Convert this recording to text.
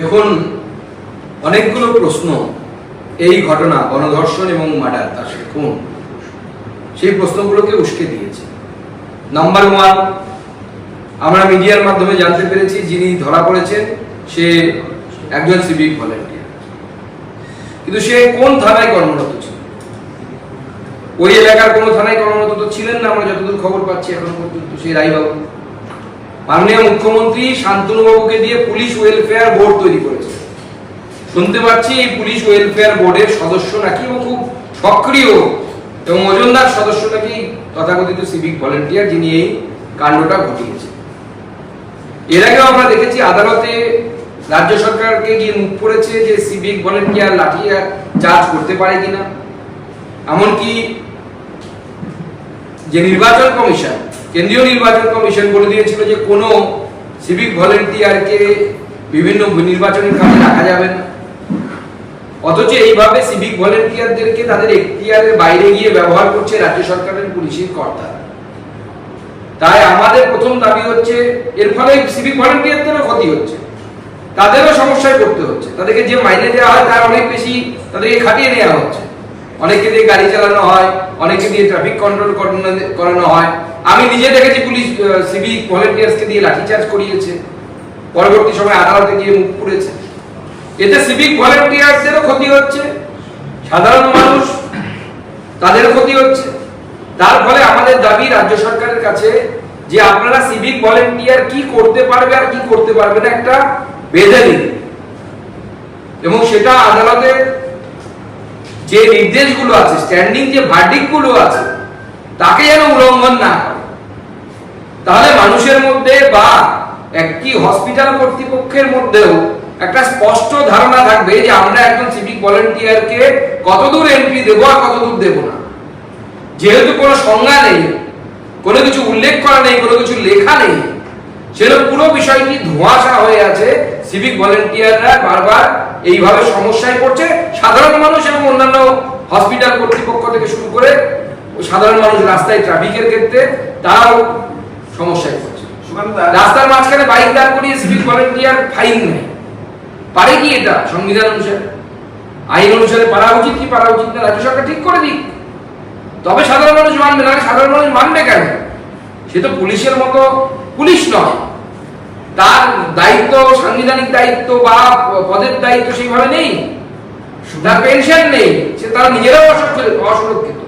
দেখুন, অনেকগুলো প্রশ্ন এই ঘটনা গণধর্ষণ এবং মার্ডার, তার খুন সেই প্রশ্নগুলোকে উস্কে দিয়েছে। নাম্বার ওয়ান আমরা মিডিয়ার মাধ্যমে জানতে পেরেছি যিনি ধরা পড়েছেন, সে একজন সিভিক ভলেন্টিয়ার। কিন্তু সে কোন থানায় কর্মরত ছিল? ওই এলাকার কোনো থানায় কর্মরত তো ছিলেন না, আমরা যতদূর খবর পাচ্ছি এখন পর্যন্ত, সেই রায়বাবু। মাননীয় মুখ্যমন্ত্রী শান্তনু বাবুকে দিয়ে পুলিশ ওয়েলফেয়ার বোর্ড তৈরি করেছে। শুনতে পাচ্ছি এই পুলিশ ওয়েলফেয়ার বোর্ডের সদস্য নাকি এবং খুব সক্রিয় এবং ওজনদার সদস্য নাকি তথাকথিত সিভিক ভলেন্টিয়ার যিনি এই কাণ্ডটা ঘটিয়েছে এর আগেও আমরা দেখেছি আদালতে রাজ্য সরকারকে গিয়ে মুখ পড়েছে যে সিভিক ভলেন্টিয়ার লাঠি চার্জ করতে পারে কিনা। এমনকি যে নির্বাচন কমিশন কেন্দ্রীয় নির্বাচন কমিশন বলে দিয়েছিল যে কোনো সিভিক ভলেন্টিয়ারকে বিভিন্ন নির্বাচনের কাজে রাখা যাবে না। অথচ এইভাবে সিভিক ভলেন্টিয়ারদেরকে তাদের এখতিয়ারের বাইরে গিয়ে ব্যবহার করছে রাজ্য সরকারের পুলিশের কর্তা। তাই আমাদের প্রথম দাবি হচ্ছে, এর ফলে সিভিক ভলেন্টিয়ারদেরও ক্ষতি হচ্ছে। তাদেরও সমস্যায় পড়তে হচ্ছে। তাদেরকে যে মাইনে দেওয়া হয়, তার অনেক বেশি তাদেরকে খাটিয়ে নেওয়া হচ্ছে। অনেকে দিয়ে গাড়ি চালানো হয়, অনেকে দিয়ে ট্রাফিক কন্ট্রোল করানো হয়। আমি নিজে দেখেছি পুলিশ সিভিক ভলেন্টিয়ার্সকে দিয়ে লাঠিচার্জ করিয়েছে। পরবর্তী সময় আদালতে গিয়ে মুখ পুড়েছে। এতে সিভিক ভলেন্টিয়ার্সদেরও ক্ষতি হচ্ছে, সাধারণ মানুষ তাদেরও ক্ষতি হচ্ছে। তার ফলে আমাদের দাবি রাজ্য সরকারের কাছে যে আপনারা সিভিক ভলেন্টিয়ার কি করতে পারবে আর কি করতে পারবে না একটা বেঁধে দিন এবং সেটা আদালতের যে নির্দেশগুলো আছে স্ট্যান্ডিং যে ভার্ডিকগুলো আছে, তাকে যেন উল্লঙ্ঘন না করে। তাহলে মানুষের মধ্যে বা একটি হসপিটাল কর্তৃপক্ষের মধ্যেও একটা স্পষ্ট ধারণা থাকবে যে আমরা একজন সিভিক ভলেন্টিয়ারকে কতদূর এন্ট্রি দেবো আর কতদূর দেবো না। যেহেতু কোনো সংজ্ঞা নেই, কোনো কিছু উল্লেখ করা নেই, কোনো কিছু লেখা নেই সেটা পুরো বিষয়টি ধোঁয়াশা হয়ে আছে সিভিক ভলেন্টিয়াররা বারবার এইভাবে সমস্যায় পড়ছে। সাধারণ মানুষ এবং অন্যান্য হসপিটাল কর্তৃপক্ষ থেকে শুরু করে সাধারণ মানুষ রাস্তায় ট্রাফিকের ক্ষেত্রে, তারাও সমস্যায় পড়ছে। রাস্তার মাঝখানে বাইক দাঁড় করিয়ে সিভিক ভলেন্টিয়ার ফাইন নেই পারে কি এটা? সংবিধান অনুসারে। আইন অনুসারে পারা উচিত কি পারা উচিত না রাজ্য সরকার ঠিক করে দিক। তবে সাধারণ মানুষ মানবে না সাধারণ মানুষ মানবে কেন? সে তো পুলিশের মতো পুলিশ নয়। তার দায়িত্ব সাংবিধানিক দায়িত্ব বা পদের দায়িত্ব সেইভাবে নেই। তার পেনশন নেই। সে তারা নিজেরাও অসুরক্ষিত।